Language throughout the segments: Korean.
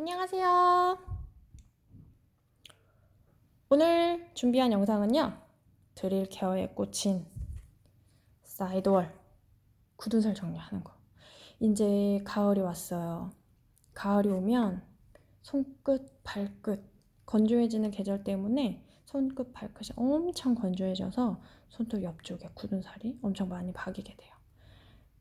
안녕하세요. 오늘 준비한 영상은요. 드릴 케어에 꽂힌 사이드월 굳은 살 정리하는 거. 이제 가을이 왔어요. 가을이 오면 손끝, 발끝 건조해지는 계절 때문에 손끝, 발끝이 엄청 건조해져서 손톱 옆쪽에 굳은 살이 엄청 많이 박이게 돼요.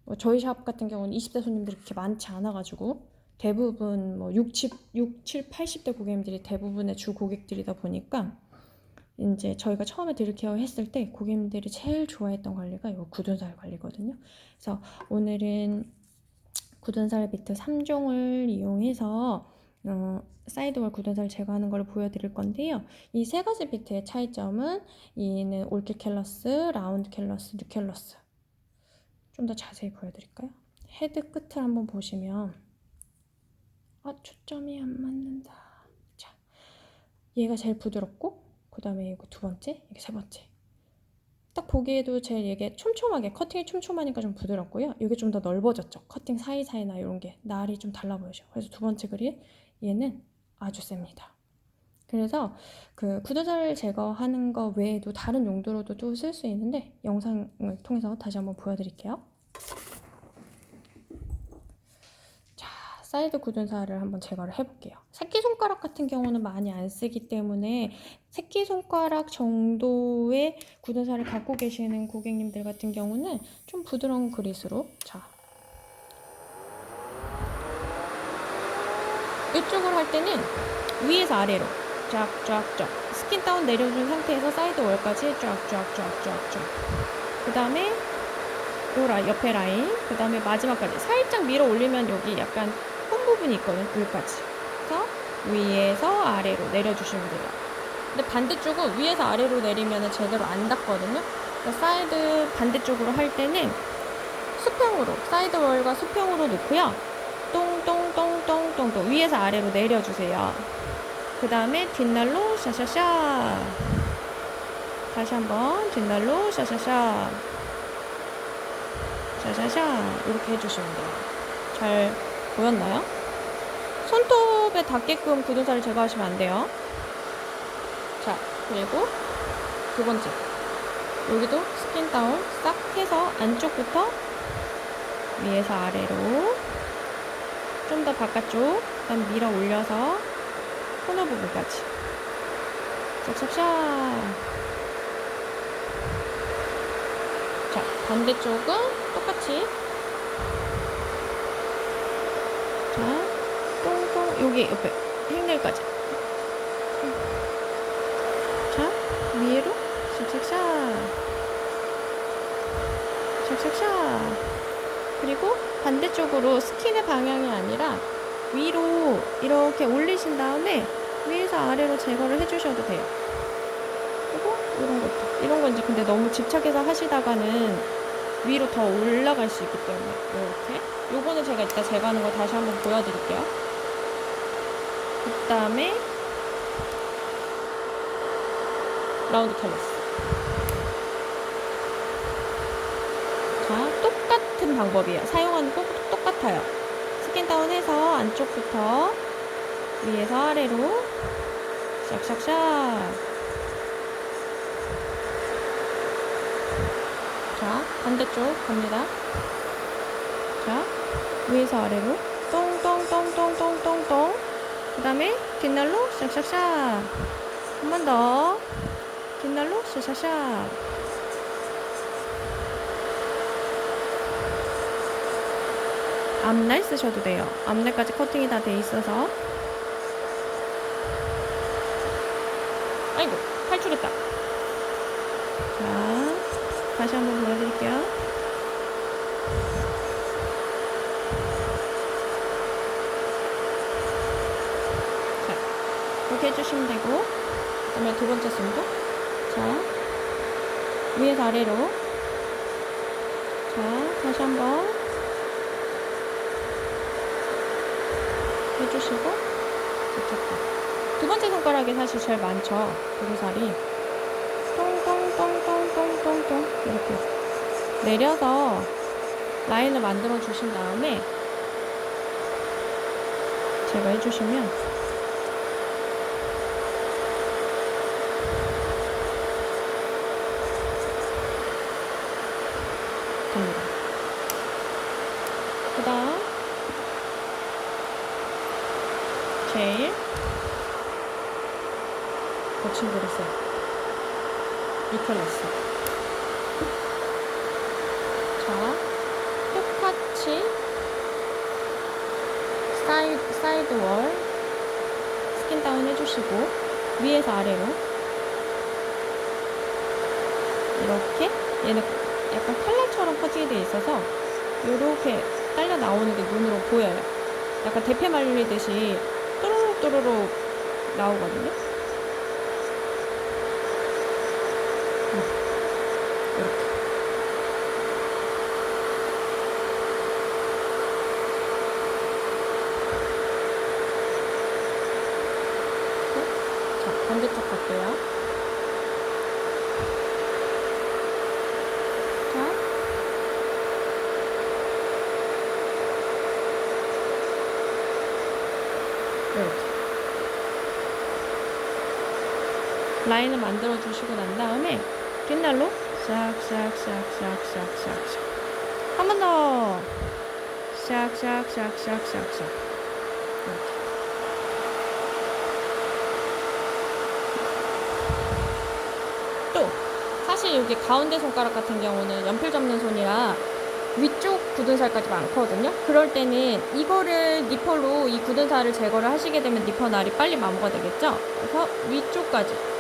뭐 저희 샵 같은 경우는 20대 손님들이 그렇게 많지 않아가지고 대부분 뭐 60, 6, 7, 80대 고객님들이 대부분의 주 고객들이다 보니까 이제 저희가 처음에 드릴케어 했을 때 고객님들이 제일 좋아했던 관리가 이 굳은 살 관리거든요. 그래서 오늘은 굳은 살 비트 3종을 이용해서 어, 사이드월 굳은 살 제거하는 걸 보여드릴 건데요. 이 세 가지 비트의 차이점은 이는 올킬 캘러스, 라운드 캘러스, 뉴 캘러스 좀 더 자세히 보여드릴까요? 헤드 끝을 한번 보시면 아 초점이 안 맞는다. 자, 얘가 제일 부드럽고 그 다음에 이거 두 번째, 이게 세 번째. 딱 보기에도 제일 이게 촘촘하게 커팅이 촘촘하니까 좀 부드럽고요. 이게 좀 더 넓어졌죠. 커팅 사이사이나 이런 게 날이 좀 달라 보이죠. 그래서 두 번째 그릴 얘는 아주 셉니다. 그래서 그 굳은살 제거하는 거 외에도 다른 용도로도 또 쓸 수 있는데 영상을 통해서 다시 한번 보여드릴게요. 자, 사이드 굳은 살을 한번 제거를 해볼게요. 새끼손가락 같은 경우는 많이 안 쓰기 때문에 새끼손가락 정도의 굳은 살을 갖고 계시는 고객님들 같은 경우는 좀 부드러운 그릿으로 자 이쪽으로 할 때는 위에서 아래로 쫙쫙쫙 스킨 다운 내려준 상태에서 사이드 월까지 쫙쫙쫙쫙쫙 그 다음에 요 라 옆에 라인 그 다음에 마지막까지 살짝 밀어 올리면 여기 약간 홈 부분이 있거든요 여기까지. 그래서 위에서 아래로 내려주시면 돼요. 근데 반대쪽은 위에서 아래로 내리면 제대로 안 닿거든요. 그러니까 사이드 반대쪽으로 할 때는 수평으로 사이드 월과 수평으로 놓고요. 똥똥똥똥똥똥 위에서 아래로 내려주세요. 그 다음에 뒷날로 샤샤샤. 다시 한번 뒷날로 샤샤샤. 샤샤샤. 이렇게 해주시면 돼요. 잘 보였나요? 손톱에 닿게끔 굳은살을 제거하시면 안 돼요. 자 그리고 두 번째. 여기도 스킨 다운 싹 해서 안쪽부터 위에서 아래로 좀 더 바깥쪽 그다음 밀어 올려서 코너 부분까지. 샥샥샥 자 반대쪽은 똑같이 자 똥똥 여기 옆에 행렬까지. 자 위로 샥샥샥 샥샥샥 그리고 반대쪽으로 스킨의 방향이 아니라 위로 이렇게 올리신 다음에 위에서 아래로 제거를 해주셔도 돼요. 그리고 이런 것도. 이런 건 이제 근데 너무 집착해서 하시다가는 위로 더 올라갈 수 있기 때문에 이렇게. 요거는 제가 이따 제거하는 거 다시 한번 보여드릴게요. 그 다음에 라운드 캘러스 자 똑같은 방법이에요. 사용하는 꼭 똑같아요. 스킨 다운해서 안쪽부터 위에서 아래로 샥샥샥 자 반대쪽 갑니다 자 위에서 아래로 똥똥똥똥똥똥똥 그 다음에 뒷날로 샥샥샥 한번 더 뒷날로 샥샥샥 앞날 쓰셔도 돼요. 앞날까지 커팅이 다 돼 있어서. 아이고, 탈출했다. 자, 다시 한번 보여드릴게요. 해주시면 되고, 그 다음에 두 번째 손도. 자, 위에서 아래로. 자, 다시 한번. 해주시고 좋겠다. 두 번째 손가락이 사실 제일 많죠. 고리살이 똥똥똥똥똥똥똥 이렇게 내려서 라인을 만들어 주신 다음에 제거해주시면 됩니다. 그 다음 제일 그릇에 유클레스 자 똑같이 사이, 사이드 월 스킨 다운 해주시고 위에서 아래로 이렇게 얘는 약간 칼날처럼 퍼지게 돼 있어서 이렇게 딸려 나오는 게 눈으로 보여요. 약간 대패 말리듯이 또로록 또로록 나오거든요. 음, 이렇게. 자, 반대쪽 갈게요. 자. 이렇게. 라인을 만들어 주시고 난 다음에 뒷날로 샥샥샥샥샥샥샥 한번 더. 이렇게. 또 사실 여기 가운데 손가락 같은 경우는 연필 접는 손이라 위쪽 굳은 살까지 많거든요. 그럴 때는 이거를 니퍼로 이 굳은 살을 제거를 하시게 되면 니퍼 날이 빨리 마모가 되겠죠. 그래서 위쪽까지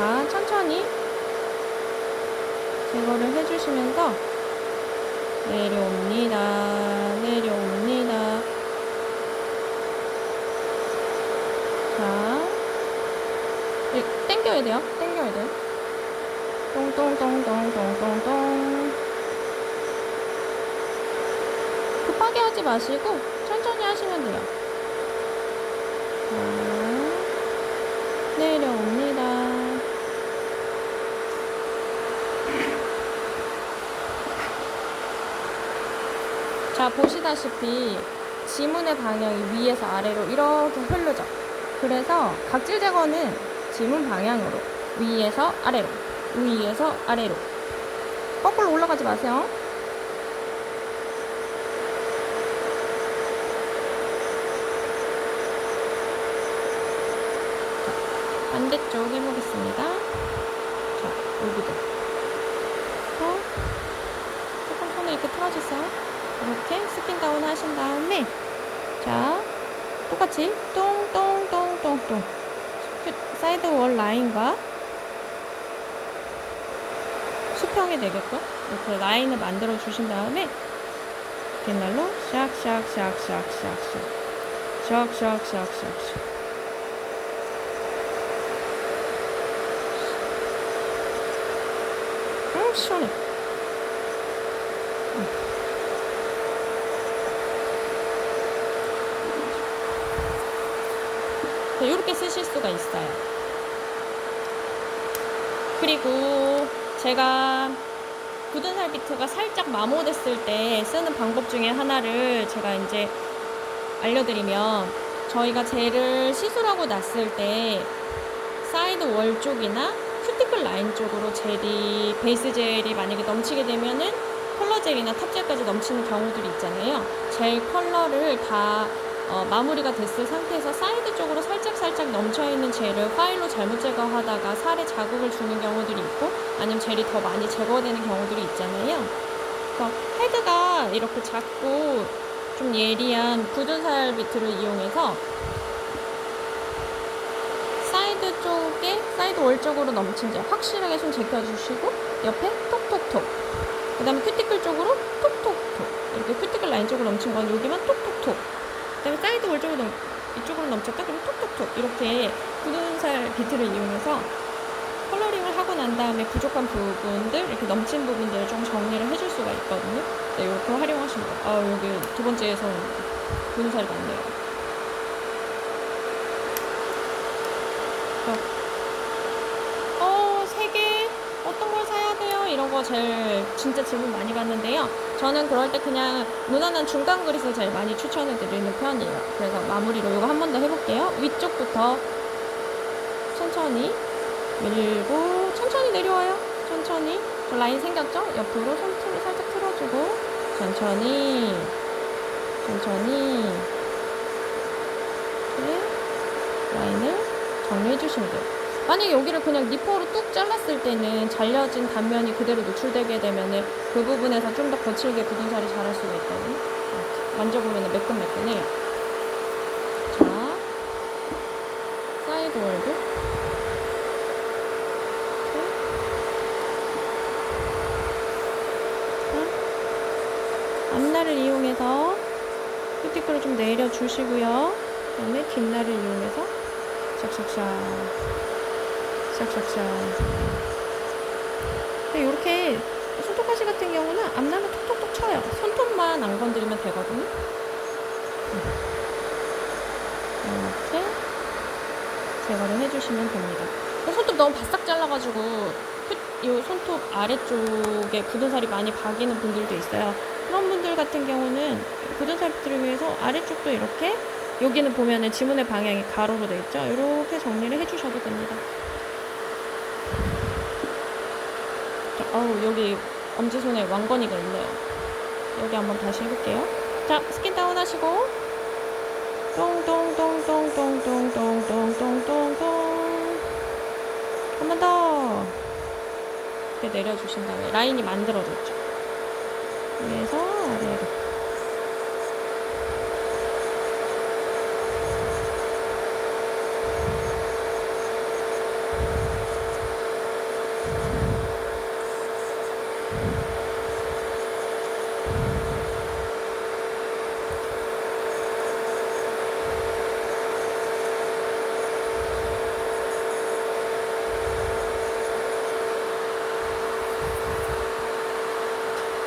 자 천천히 제거를 해주시면서 내려옵니다. 내려옵니다. 자 네, 땡겨야 돼요. 땡겨야 돼요. 똥똥똥똥똥똥똥. 급하게 하지 마시고 천천히 하시면 돼요. 자, 내려옵니다. 자, 보시다시피 지문의 방향이 위에서 아래로 이렇게 흐르죠. 그래서 각질 제거는 지문 방향으로 위에서 아래로 위에서 아래로 거꾸로 올라가지 마세요. 자, 반대쪽 해보겠습니다. 자, 여기도. 또 조금 손을 이렇게 틀어주세요. 이렇게 스킨 다운 하신 다음에 자, 똑같이 똥똥똥똥똥. 사이드 월 라인과 수평이 되게끔 이렇게 라인을 만들어 주신 다음에 뒷날로 샥샥샥샥샥샥. 샥샥샥샥샥. 음 시원해 이렇게 쓰실 수가 있어요. 그리고 제가 굳은 살 비트가 살짝 마모됐을 때 쓰는 방법 중에 하나를 제가 이제 알려드리면 저희가 젤을 시술하고 났을 때 사이드 월 쪽이나 큐티클 라인 쪽으로 젤이 베이스 젤이 만약에 넘치게 되면은 컬러 젤이나 탑젤까지 넘치는 경우들이 있잖아요. 젤 컬러를 다 어, 마무리가 됐을 상태에서 사이드 쪽으로 살짝 살짝 넘쳐 있는 젤을 파일로 잘못 제거하다가 살에 자국을 주는 경우들이 있고 아니면 젤이 더 많이 제거되는 경우들이 있잖아요. 그래서 헤드가 이렇게 작고 좀 예리한 굳은 살 비트를 이용해서 사이드 쪽에 사이드 월 쪽으로 넘친 젤 확실하게 손 제껴주시고 옆에 톡톡톡. 그 다음에 큐티클 쪽으로 톡톡톡. 이렇게 큐티클 라인 쪽으로 넘친 건 여기만 톡톡톡 그다음에 사이드 월 쪽으로 넘, 이쪽으로 넘쳤다 그러면 톡톡톡 이렇게 굳은 살 비트를 이용해서 컬러링을 하고 난 다음에 부족한 부분들 이렇게 넘친 부분들을 좀 정리를 해줄 수가 있거든요. 네, 이렇게 활용하시면. 아 여기 두 번째에서는 굳은 살이 많네요. 제일 진짜 질문 많이 받는데요. 저는 그럴 때 그냥 무난한 중간 그릿을 제일 많이 추천해 드리는 편이에요. 그래서 마무리로 이거 한 번 더 해볼게요. 위쪽부터 천천히 밀고 천천히 내려와요. 천천히 저 라인 생겼죠? 옆으로 손톱을 살짝 틀어주고 천천히 천천히 이렇게 라인을 정리해 주시면 돼요. 만약에 여기를 그냥 니퍼로 뚝 잘랐을 때는 잘려진 단면이 그대로 노출되게 되면은 그 부분에서 좀 더 거칠게 굳은 살이 자랄 수가 있거든요. 만져보면 매끈매끈해요. 자, 사이드 월드. 앞날을 이용해서 큐티클을 좀 내려주시고요. 그 다음에 뒷날을 이용해서 샥샥샥 샥샥샥 이렇게 손톱가시 같은 경우는 앞날은 톡톡톡 쳐요. 손톱만 안 건드리면 되거든요. 이렇게 제거를 해주시면 됩니다. 손톱 너무 바싹 잘라가지고 이 손톱 아래쪽에 굳은 살이 많이 박이는 분들도 있어요. 그런 분들 같은 경우는 굳은 살들을 위해서 아래쪽도 이렇게 여기는 보면은 지문의 방향이 가로로 되어 있죠. 이렇게 정리를 해주셔도 됩니다. 어우 여기 엄지손에 왕건이가 있네요. 여기 한번 다시 해볼게요. 자 스킨 다운 하시고 똥똥똥똥똥똥똥똥똥똥똥 한번 더. 이렇게 내려주신 다음에 라인이 만들어졌죠. 위에서 아래로.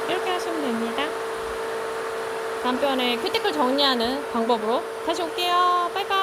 이렇게 하시면 됩니다. 다음번에 큐티클 정리하는 방법으로 다시 올게요. 빠이빠이.